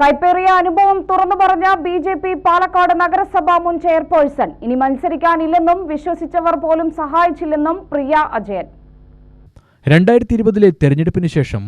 കൈപ്പേറിയ അനുഭവം തുറന്നു പറഞ്ഞ ബി ജെ പി പാലക്കാട് നഗരസഭാ മുൻ ചെയർപേഴ്സൺ. ഇനി മത്സരിക്കാനില്ലെന്നും വിശ്വസിച്ചവർ പോലും സഹായിച്ചില്ലെന്നും പ്രിയ അജയൻ. രണ്ടായിരത്തി ഇരുപതിലെ തെരഞ്ഞെടുപ്പിന് ശേഷം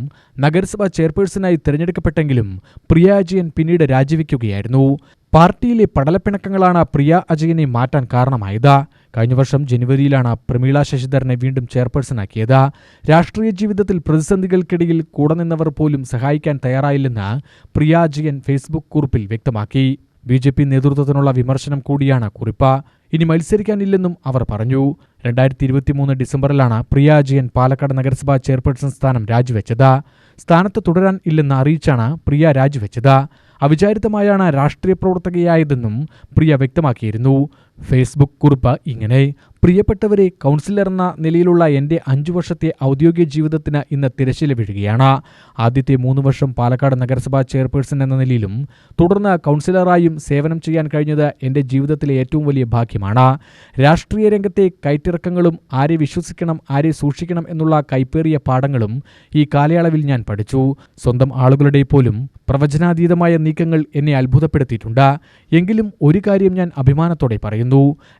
നഗരസഭാ ചെയർപേഴ്സണായി തിരഞ്ഞെടുക്കപ്പെട്ടെങ്കിലും പ്രിയ അജയൻ പിന്നീട് രാജിവെക്കുകയായിരുന്നു. പാർട്ടിയിലെ പടലപ്പിണക്കങ്ങളാണ് പ്രിയ അജയനെ മാറ്റാൻ കാരണമായത്. കഴിഞ്ഞ വർഷം ജനുവരിയിലാണ് പ്രമീള ശശിധരനെ വീണ്ടും ചെയർപേഴ്സണാക്കിയത്. രാഷ്ട്രീയ ജീവിതത്തിൽ പ്രതിസന്ധികൾക്കിടയിൽ കൂടെ നിന്നവർ പോലും സഹായിക്കാൻ തയ്യാറായില്ലെന്ന് പ്രിയ ഫേസ്ബുക്ക് കുറിപ്പിൽ വ്യക്തമാക്കി. ബി ജെ പി നേതൃത്വത്തിനുള്ള വിമർശനം കൂടിയാണ് കുറിപ്പ്. ഇനി മത്സരിക്കാനില്ലെന്നും അവർ പറഞ്ഞു. രണ്ടായിരത്തി ഇരുപത്തിമൂന്ന് ഡിസംബറിലാണ് പ്രിയ പാലക്കാട് നഗരസഭാ ചെയർപേഴ്സൺ സ്ഥാനം രാജിവെച്ചത്. സ്ഥാനത്ത് തുടരാൻ ഇല്ലെന്ന് അറിയിച്ചാണ് പ്രിയ രാജിവെച്ചത്. അവിചാരിതമായാണ് രാഷ്ട്രീയ പ്രവർത്തകയായതെന്നും പ്രിയ വ്യക്തമാക്കിയിരുന്നു. ഫേസ്ബുക്ക് കുറിപ്പ് ഇങ്ങനെ പ്രിയപ്പെട്ടവരെ കൗൺസിലർ എന്ന നിലയിലുള്ള എന്റെ അഞ്ചു വർഷത്തെ ഔദ്യോഗിക ജീവിതത്തിന് ഇന്ന് തിരശ്ശീല വീഴുകയാണ്. ആദ്യത്തെ മൂന്ന് വർഷം പാലക്കാട് നഗരസഭാ ചെയർപേഴ്സൺ എന്ന നിലയിലും തുടർന്ന് കൗൺസിലറായും സേവനം ചെയ്യാൻ കഴിഞ്ഞത് എന്റെ ജീവിതത്തിലെ ഏറ്റവും വലിയ ഭാഗ്യമാണ്. രാഷ്ട്രീയ രംഗത്തെ കയറ്റിറക്കങ്ങളും ആരെ വിശ്വസിക്കണം ആരെ സൂക്ഷിക്കണം എന്നുള്ള കൈപ്പേറിയ പാഠങ്ങളും ഈ കാലയളവിൽ ഞാൻ പഠിച്ചു. സ്വന്തം ആളുകളുടെ പോലും പ്രവചനാതീതമായ നീക്കങ്ങൾ എന്നെ അത്ഭുതപ്പെടുത്തിയിട്ടുണ്ട്. എങ്കിലും ഒരു കാര്യം ഞാൻ അഭിമാനത്തോടെ പറയുന്നു.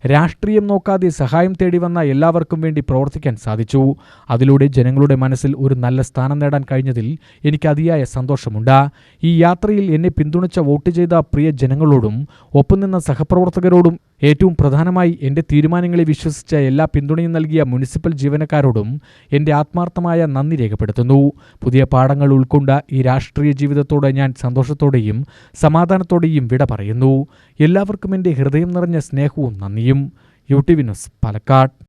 രാഷ്ട്രീയം നോക്കാതെ സഹായം തേടി വന്ന എല്ലാവർക്കും വേണ്ടി പ്രവർത്തിക്കാൻ സാധിച്ചു. അതിലൂടെ ജനങ്ങളുടെ മനസ്സിൽ ഒരു നല്ല സ്ഥാനം നേടാൻ കഴിഞ്ഞതിൽ എനിക്ക് അതിയായ സന്തോഷമുണ്ട്. ഈ യാത്രയിൽ എന്നെ പിന്തുണച്ച വോട്ട് ചെയ്ത പ്രിയ ജനങ്ങളോടും ഒപ്പം നിന്ന സഹപ്രവർത്തകരോടും ഏറ്റവും പ്രധാനമായി എന്റെ തീരുമാനങ്ങളെ വിശ്വസിച്ച എല്ലാ പിന്തുണയും നൽകിയ മുനിസിപ്പൽ ജീവനക്കാരോടും എന്റെ ആത്മാർത്ഥമായ നന്ദി രേഖപ്പെടുത്തുന്നു. പുതിയ പാഠങ്ങൾ ഉൾക്കൊണ്ട ഈ രാഷ്ട്രീയ ജീവിതത്തോട് ഞാൻ സന്തോഷത്തോടെയും സമാധാനത്തോടെയും വിട പറയുന്നു. എല്ലാവർക്കും എന്റെ ഹൃദയം നിറഞ്ഞ സ്നേഹവും നന്ദിയും. U T V news Palakkad.